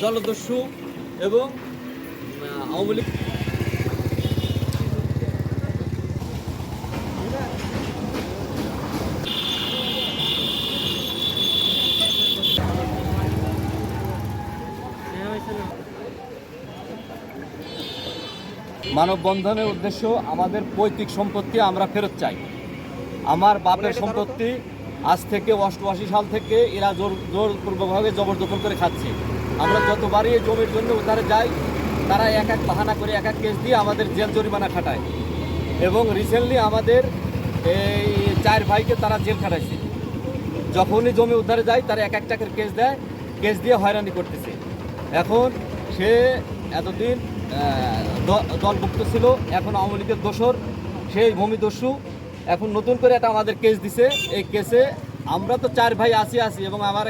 জলদস্যু এবং আওয়ামী লীগ। মানববন্ধনের উদ্দেশ্য আমাদের পৈতৃক সম্পত্তি আমরা ফেরত চাই। আমার বাপের সম্পত্তি আজ থেকে অষ্টআশি সাল থেকে এরা জোর জোরপূর্বকভাবে জবরদখল করে খাচ্ছে। আমরা যতবারই এই জমির জন্য উদ্ধারে যাই, তারা এক এক বাহানা করে এক এক কেস দিয়ে আমাদের জেল জরিমানা খাটায়। এবং রিসেন্টলি আমাদের এই চার ভাইকে তারা জেল খাটাইছে। যখনই জমি উদ্ধারে যায়, তারা এক এক টাকার কেস দেয়, কেস দিয়ে হয়রানি করতেছে। এখন সে এতদিন দলভুক্ত ছিল, এখন আওয়ামী লীগের দোসর সেই ভূমি দস্যু। এখন নতুন করে একটা আমাদের কেস দিছে। এই কেসে আমরা তো চার ভাই আসি আসি এবং আমার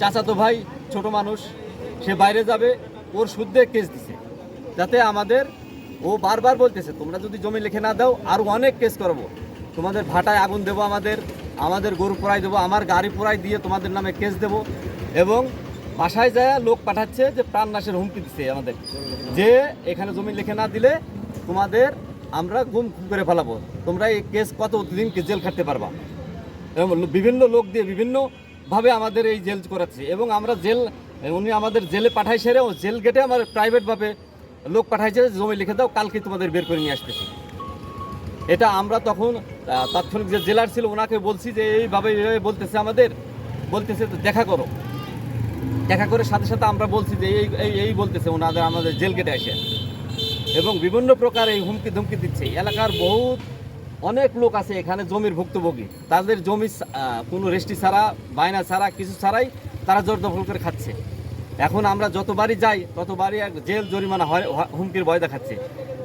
চাচাতো ভাই, ছোট মানুষ সে বাইরে যাবে, ওর শুদ্ধে কেস দিছে। যাতে আমাদের, ও বারবার বলতেছে, তোমরা যদি জমি লিখে না দাও আরও অনেক কেস করব। তোমাদের ভাটায় আগুন দেবো আমাদের আমাদের গরু পোড়াই দেবো, আমার গাড়ি পোড়াই দিয়ে তোমাদের নামে কেস দেবো। এবং বাসায় যায় লোক পাঠাচ্ছে যে প্রাণ নাশের হুমকি দিচ্ছে আমাদের। যে এখানে জমি লিখে না দিলে তোমাদের আমরা গুম করে ফেলাবো। তোমরা এই কেস কত দিন জেল খাটতে পারবা? এবং বিভিন্ন লোক দিয়ে বিভিন্নভাবে আমাদের এই জেল করাচ্ছে। এবং আমরা জেল উনি আমাদের জেলে পাঠাই সেরে জেল গেটে আমার প্রাইভেটভাবে লোক পাঠাইছে, জমি লিখে দাও, কালকে তোমাদের বের করে নিয়ে আসতেছি। এটা আমরা তখন তাৎক্ষণিক যে জেলার ছিল ওনাকে বলছি যে, এইভাবে এইভাবে বলতেছে আমাদের, বলতেছে তো দেখা করো। দেখা করে সাথে সাথে আমরা বলছি যে, এই এই এই বলতেছে ওনাদের আমাদের জেল গেটে আসে এবং বিভিন্ন প্রকার এই হুমকি ধুমকি দিচ্ছে। এলাকার বহুত অনেক লোক আছে এখানে জমির ভুক্তভোগী। তাদের জমি কোনো রেস্টি ছাড়া, বায়না ছাড়া, কিছু ছাড়াই তারা জোর দখল করে খাচ্ছে। এখন আমরা যতবারই যাই, ততবারই এক জেল জরিমানা হয় হুমকির ভয় দেখাচ্ছে।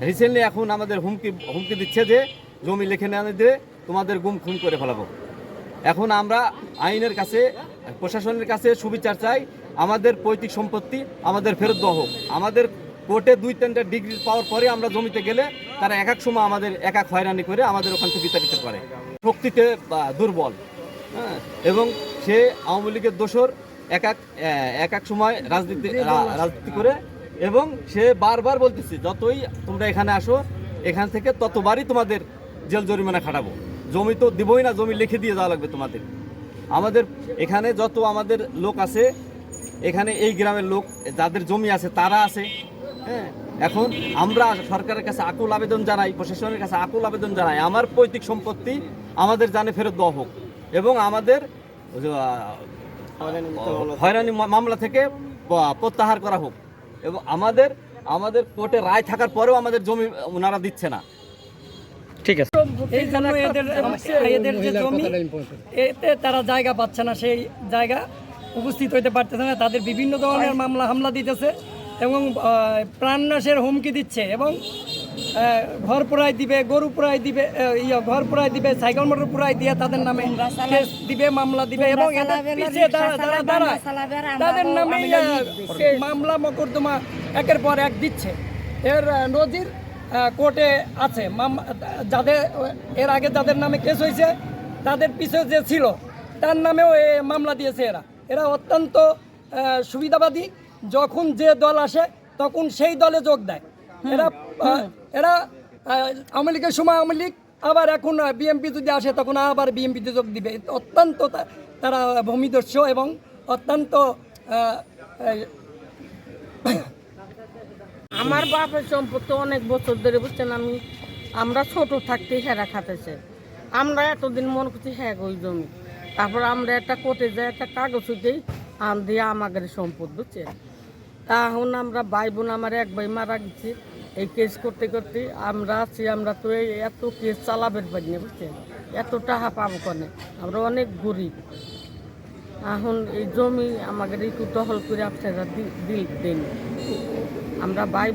রিসেন্টলি এখন আমাদের হুমকি হুমকি দিচ্ছে যে, জমি লিখে না দিয়ে তোমাদের গুম খুন করে ফেলাবো। এখন আমরা আইনের কাছে, প্রশাসনের কাছে সুবিচার চাই, আমাদের পৈতৃক সম্পত্তি আমাদের ফেরত দেওয়া হোক। আমাদের কোর্টে দুই তিনটা ডিগ্রি পাওয়ার পরে আমরা জমিতে গেলে তারা এক এক সময় আমাদের এক এক হয়রানি করে আমাদের ওখান থেকে বিতাড়িত করে শক্তিতে দুর্বল। হ্যাঁ? এবং সে আওয়ামী লীগের দোসর এক এক এক এক সময় রাজনীতি রাজনীতি করে এবং সে বারবার বলতেছে যতই তোমরা এখানে আসো এখান থেকে ততবারই তোমাদের জেল জরিমানা খাটাবো। জমি তো দিবই না জমি লিখে দিয়ে যাওয়া লাগবে তোমাদের। আমাদের এখানে যত আমাদের লোক আছে এখানে এই গ্রামের লোক যাদের জমি আছে তারা আছে। হ্যাঁ এখন আমরা সরকারের কাছে আকুল আবেদন জানাই প্রশাসনের কাছে আকুল আবেদন জানাই আমার পৈতৃক সম্পত্তি আমাদের জানে ফেরত দেওয়া হোক এবং আমাদের হয়রানি মামলা থেকে। প্রত্যাহার করা হোক। এবং আমাদের আমাদের কোর্টে রায় থাকার পরেও আমাদের জমি ওনারা দিচ্ছে না। ঠিক আছে। এই জন্য এদের এদের যে জমি এতে তারা জায়গা পাচ্ছে না সেই জায়গা উপস্থিত হইতে পারতেছে না। তাদের বিভিন্ন ধরনের মামলা হামলা দিতেছে এবং প্রাণনাশের হুমকি দিচ্ছে এবং ঘর পোড়াই দিবে গরু পোড়াই দিবে ইয়ে ঘর পোড়াই দিবে সাইকেল মোটর পোড়াই দিয়ে তাদের নামে কেস দিবে মামলা দিবে এবং তাদের নামে মামলা মকদ্দমা একের পর এক দিচ্ছে। এর নজির কোর্টে আছে। যাদের এর আগে যাদের নামে কেস হয়েছে তাদের পিছনে যে ছিল তার নামেও এ মামলা দিয়েছে এরা। এরা অত্যন্ত সুবিধাবাদী। যখন যে দল আসে তখন সেই দলে যোগ দেয়। এরা এরা আওয়ামী লীগের সময় আওয়ামী লীগ আবার এখন বিএমপি যদি আসে তখন আবার বিএমপিতে যোগ দিবে। অত্যন্ত তারা ভূমিদস্য এবং অত্যন্ত আমার বাপের সম্পত্তি অনেক বছর ধরে বুঝছেন আমি। আমরা ছোট থাকতে হেরা খাতেছে আমরা এতদিন মনে করছি হ্যাঁ ওই জমি। তারপর আমরা একটা কোর্টে যাই একটা কাগজ দিই আম দিয়ে আমাদের সম্পদ বুঝছেন? তা এখন আমরা ভাই বোন আমার এক ভাই মারা গেছি। এই কেস করতে করতে আমরা আছি আমরা তো এই এত কেস চালাবের পারি না বুঝছেন? এত টাকা পাবো কনে? আমরা অনেক গরিব। এখন এই জমি আমাদের একটু দখল করে আপনারা দিল দিন। আমরা ভাই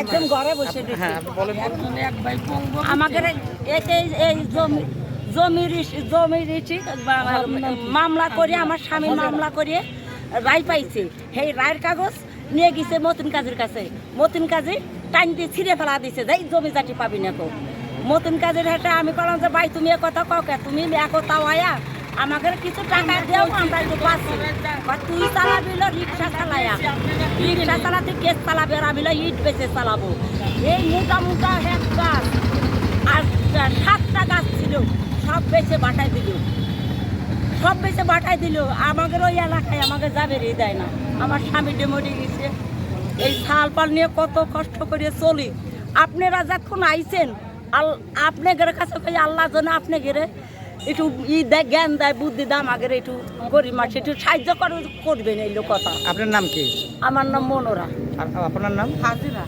একদম ঘরে বসে এক ভাই আমাদের এই জমি জমির জমির মামলা করে। আমার স্বামী মামলা করে রায় পাইছে। সেই রায়ের কাগজ নিয়ে গেছে মতিন কাজের কাছে। মতিন কাজে টাইম দিয়ে ছিঁড়ে ফেলা দিছে যাই জমি জাতি পাবি না তো। মতিন কাজের হাটে আমি করলাম যে ভাই তুমি কথা কে? তুমি একো তাও আয়া আমাদের কিছু টাকা দেও আমরা একটু পাচ্ছি তুই চালাবি লো রিক্সা চালায়া। রিক্সা চালাতে কেস চালাবে আর আমি ইট বেচে চালাবো। এই মোটা মোটা এক গাছ আর সাতটা গাছ ছিল। সব বেচে বাটাই দিল। সব বেচে বাটাই দিল। আমাদের ওই এলাকায় আমাকে যাবে রে দেয় না। আমার স্বামী ডেমোডি গেছে। এই শাল পাল নিয়ে কত কষ্ট করে চলি। আপনারা যখন আইছেন আল আপনি আপনাদের কাছে কই আল্লাহ যেন আপনি গেলে একটু ই দেয় জ্ঞান দেয় বুদ্ধি দাম আমাদের একটু গরিব মাসে একটু সাহায্য করে করবেন এই লোক কথা আপনার নাম কি? আমার নাম মনোরা। আপনার নাম? হাজিরা।